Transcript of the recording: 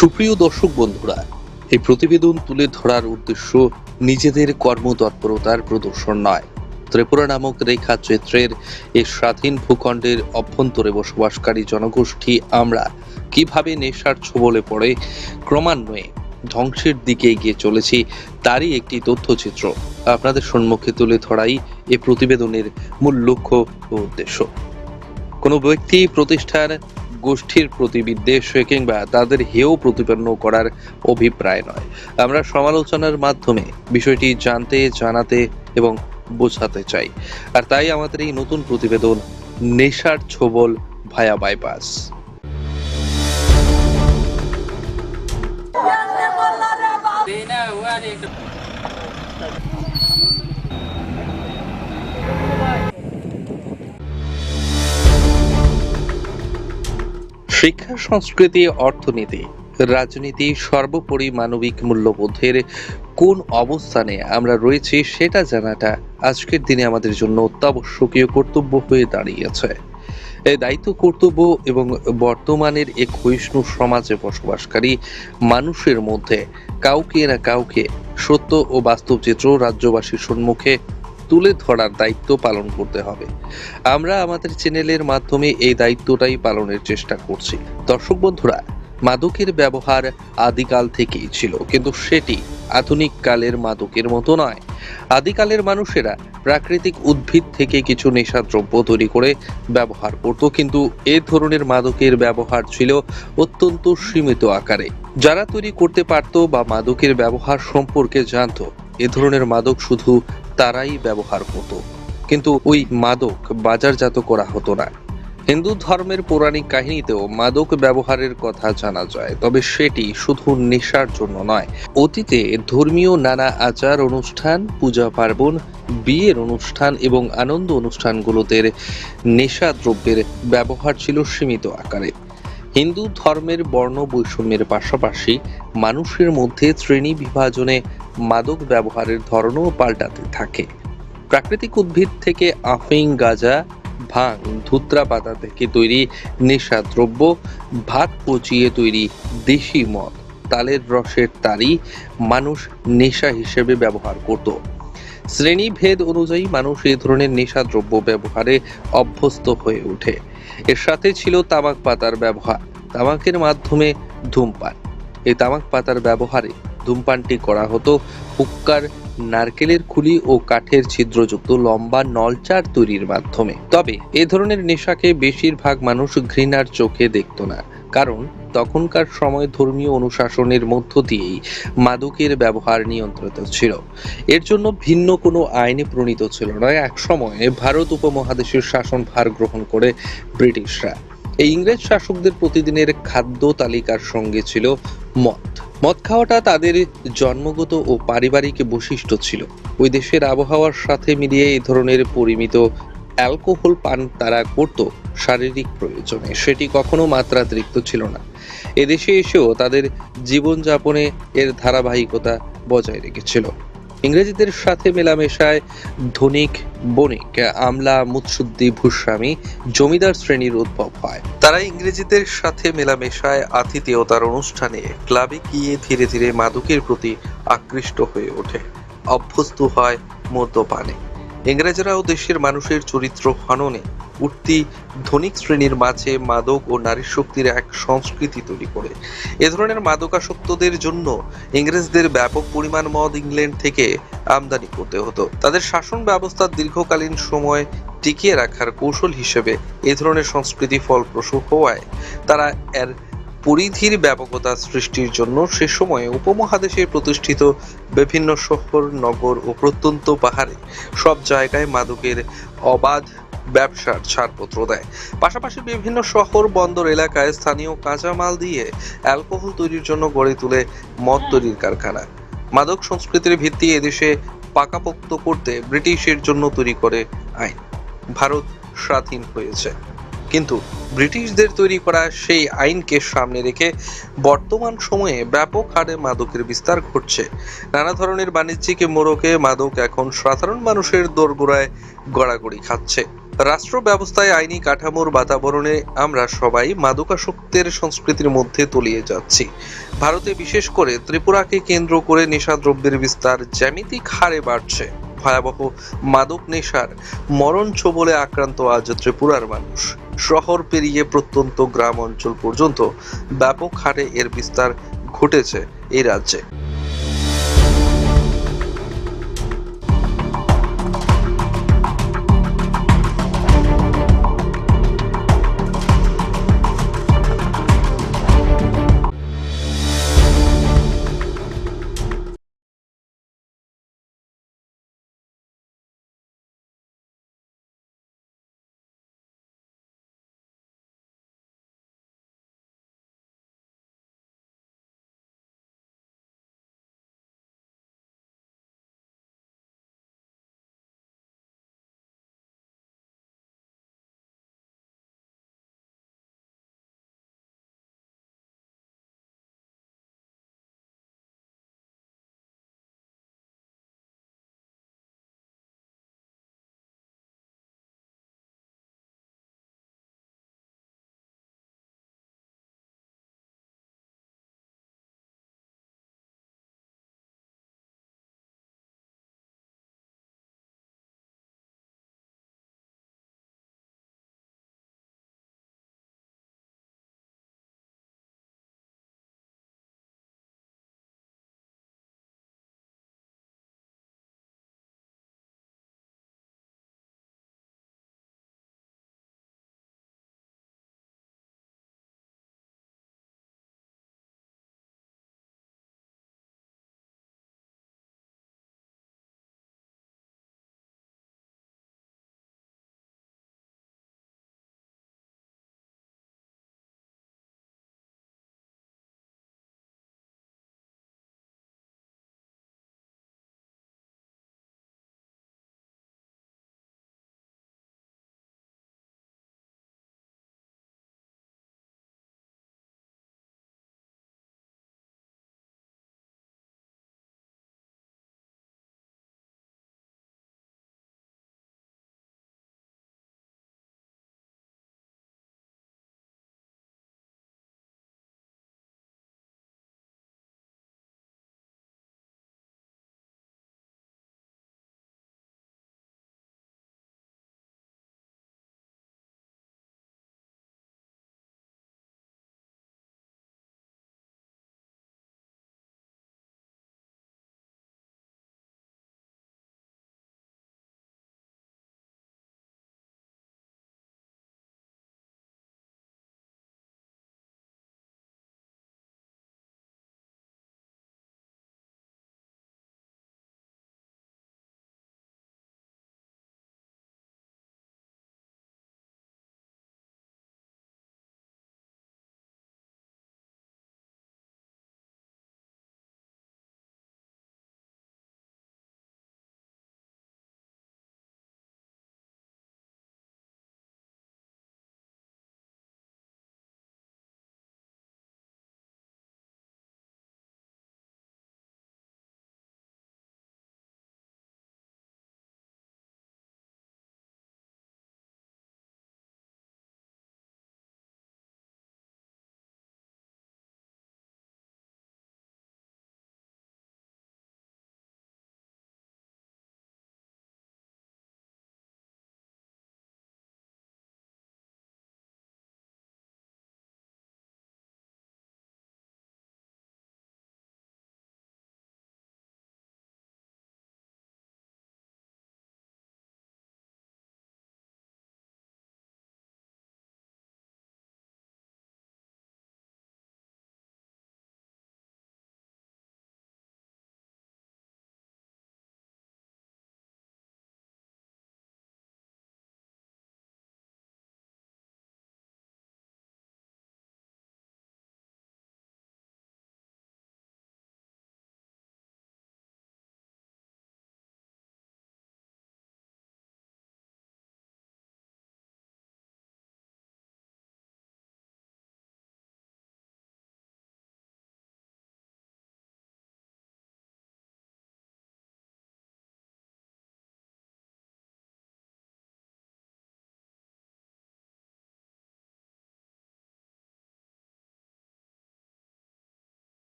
সুপ্রিয় দর্শক বন্ধুরা, এই প্রতিবেদন তুলে ধরার উদ্দেশ্য নিজেদের কর্মতৎপরতার প্রদর্শন নয়। ত্রিপুরা নামক রেখা চিত্রের এই স্বাধীন ভূখণ্ডের অভ্যন্তরে বসবাসকারী জনগোষ্ঠী আমরা কীভাবে নেশার ছোবলে পড়ে ক্রমান্বয়ে ধ্বংসের দিকে এগিয়ে চলেছি তারই একটি তথ্যচিত্র আপনাদের সম্মুখে তুলে ধরাই এই প্রতিবেদনের মূল লক্ষ্য ও উদ্দেশ্য। কোনো ব্যক্তি, প্রতিষ্ঠান গোষ্ঠীর প্রতি বিদ্বেষ কিংবা তাদের হেয় প্রতিপন্ন করার অভিপ্রায় নয়। আমরা সমালোচনার মাধ্যমে বিষয়টি জানতে, জানাতে এবং বোঝাতে চাই। আর তাই আমাদের এই নতুন প্রতিবেদন নেশার ছোবল ভায়া বাইপাস। শিক্ষা, সংস্কৃতি, অর্থনীতি, রাজনীতি সর্বোপরি মানবিক মূল্যবোধের কোন অবস্থানে আমরা রয়েছি সেটা জানাটা আজকের দিনে আমাদের জন্য অত্যাবশ্যকীয় কর্তব্য হয়ে দাঁড়িয়েছে। এই দায়িত্ব, কর্তব্য এবং বর্তমানের এক ক্ষয়িষ্ণু সমাজে বসবাসকারী মানুষের মধ্যে কাউকে না কাউকে সত্য ও বাস্তব চিত্র রাজ্যবাসীর সম্মুখে তুলে ধরার দায়িত্ব পালন করতে হবে। আমরা আমাদের চ্যানেলের মাধ্যমে এই দায়িত্বটাই পালনের চেষ্টা করছি। দর্শক বন্ধুরা, মাদকের ব্যবহার আদিকাল থেকেই ছিল, কিন্তু সেটি আধুনিক কালের মাদকের মতো নয়। আদিকালের মানুষেরা প্রাকৃতিক উদ্ভিদ থেকে কিছু নেশাদ্রব্য তৈরি করে ব্যবহার করত, কিন্তু এ ধরনের মাদকের ব্যবহার ছিল অত্যন্ত সীমিত আকারে। যারা তৈরি করতে পারত বা মাদকের ব্যবহার সম্পর্কে জানতো, এ ধরনের মাদক শুধু তারাই ব্যবহার হতো। কিন্তু ওই মাদক বাজারজাত করা হতো না। হিন্দু ধর্মের পৌরাণিক কাহিনীতেও মাদক ব্যবহারের কথা জানা যায়, তবে সেটি শুধু নেশার জন্য নয়। অতীতে ধর্মীয় নানা আচার অনুষ্ঠান, পূজা পার্বণ, বিয়ের অনুষ্ঠান এবং আনন্দ অনুষ্ঠানগুলোতে নেশা দ্রব্যের ব্যবহার ছিল সীমিত আকারে। হিন্দু ধর্মের বর্ণ বৈষম্যের পাশাপাশি মানুষের মধ্যে শ্রেণি বিভাজনে মাদক ব্যবহারের ধরনও পাল্টাতে থাকে। প্রাকৃতিক উদ্ভিদ থেকে আফিং, গাঁজা, ভাং ধুত্রা পাতা থেকে তৈরি নেশা দ্রব্য ভাত পচিয়ে তৈরি দেশি মদ, তালের রসের তারি মানুষ নেশা হিসেবে ব্যবহার করত। শ্রেণি ভেদ অনুযায়ী মানুষ এই ধরনের নেশা দ্রব্য ব্যবহারে অভ্যস্ত হয়ে ওঠে। এর সাথে ছিল তামাক পাতার ব্যবহার। তামাকের মাধ্যমে ধূমপান। এই তামাক পাতার ব্যবহারে ধূমপানটি করা হতো। হুক্কার, নারকেলের খুলি ও কাঠের ছিদ্রযুক্ত লম্বা নলচার তৈরির মাধ্যমে। তবে এ ধরনের নেশাকে বেশিরভাগ মানুষ ঘৃণার চোখে দেখত না। কারণ তখনকার সময় ধর্মীয় অনুশাসনের মধ্য দিয়েই মাদকের ব্যবহার নিয়ন্ত্রিত ছিল। এর জন্য ভিন্ন কোনো আইনে প্রণীত ছিল না। এক সময়ে ভারত উপমহাদেশের শাসন ভার গ্রহণ করে ব্রিটিশরা। এই ইংরেজ শাসকদের প্রতিদিনের খাদ্য তালিকার সঙ্গে ছিল মদ। মদ খাওয়াটা তাদের জন্মগত ও পারিবারিক বৈশিষ্ট্য ছিল। ওই দেশের আবহাওয়ার সাথে মিলিয়ে এই ধরনের পরিমিত অ্যালকোহল পান তারা করত শারীরিক প্রয়োজনে। সেটি কখনো মাত্রাতিরিক্ত ছিল না। এদেশে এসেও তাদের জীবনযাপনে এর ধারাবাহিকতা বজায় রেখেছিল। ইংরেজিদের সাথে মেলামেশায় ধনিক, বণিক, আমলা, মুৎসুদ্দি, ভূস্বামী, জমিদার শ্রেণির উদ্ভব হয়। তারা ইংরেজিদের সাথে মেলামেশায় আতিথেয়তার অনুষ্ঠানে ক্লাবে গিয়ে ধীরে ধীরে মাদকের প্রতি আকৃষ্ট হয়ে ওঠে। অভ্যস্ত হয় মদ্যপানে। ইংরেজরাও দেশের মানুষের চরিত্র হননে উঠতি ধনিক শ্রেণির মাঝে মাদক ও নারী শক্তির এক সংস্কৃতি তৈরি করে। এ ধরনের মাদকাসক্তদের জন্য ইংরেজদের ব্যাপক পরিমাণ মদ ইংল্যান্ড থেকে আমদানি করতে হতো। তাদের শাসন ব্যবস্থার দীর্ঘকালীন সময় টিকিয়ে রাখার কৌশল হিসেবে এ ধরনের সংস্কৃতি ফলপ্রসূ হওয়ায় তারা এর পরিধির ব্যাপকতা সৃষ্টির জন্য সে সময়ে উপমহাদেশে প্রতিষ্ঠিত বিভিন্ন শহর, নগর ও প্রত্যন্ত পাহাড়ে সব জায়গায় মাদকের অবাধ ব্যবসার ছাড়পত্র দেয়। পাশাপাশি বিভিন্ন শহর, বন্দর এলাকায় স্থানীয় কাঁচামাল দিয়ে অ্যালকোহল তৈরির জন্য গড়ে তুলে মদ তৈরির কারখানা। মাদক সংস্কৃতির ভিত্তি এদেশে পাকাপোক্ত করতে ব্রিটিশের জন্য তৈরি করে আইন। ভারত স্বাধীন হয়েছে। কিন্তু ব্রিটিশদের তৈরি করা সেই আইনকে সামনে রেখে বর্তমান সময়ে ব্যাপক হারে মাদকের বিস্তার ঘটছে। নানা ধরনের বাণিজ্যিক মোড়কে মাদক এখন সাধারণ মানুষের দোরগোড়ায় গড়াগড়ি খাচ্ছে। রাষ্ট্র ব্যবস্থায় আইনি কাঠামোর বাতাবরণে আমরা সবাই মাদকাসক্তের সংস্কৃতির মধ্যে তলিয়ে যাচ্ছি। ভারতে বিশেষ করে ত্রিপুরাকে কেন্দ্র করে নেশাদ্রব্যের বিস্তার জ্যামিতিক হারে বাড়ছে। ভয়াবহ মাদক নেশার মরণ ছোবলে আক্রান্ত আজ ত্রিপুরার মানুষ। শহর পেরিয়ে প্রত্যন্ত গ্রাম অঞ্চল পর্যন্ত ব্যাপক হারে এর বিস্তার ঘটেছে এই রাজ্যে।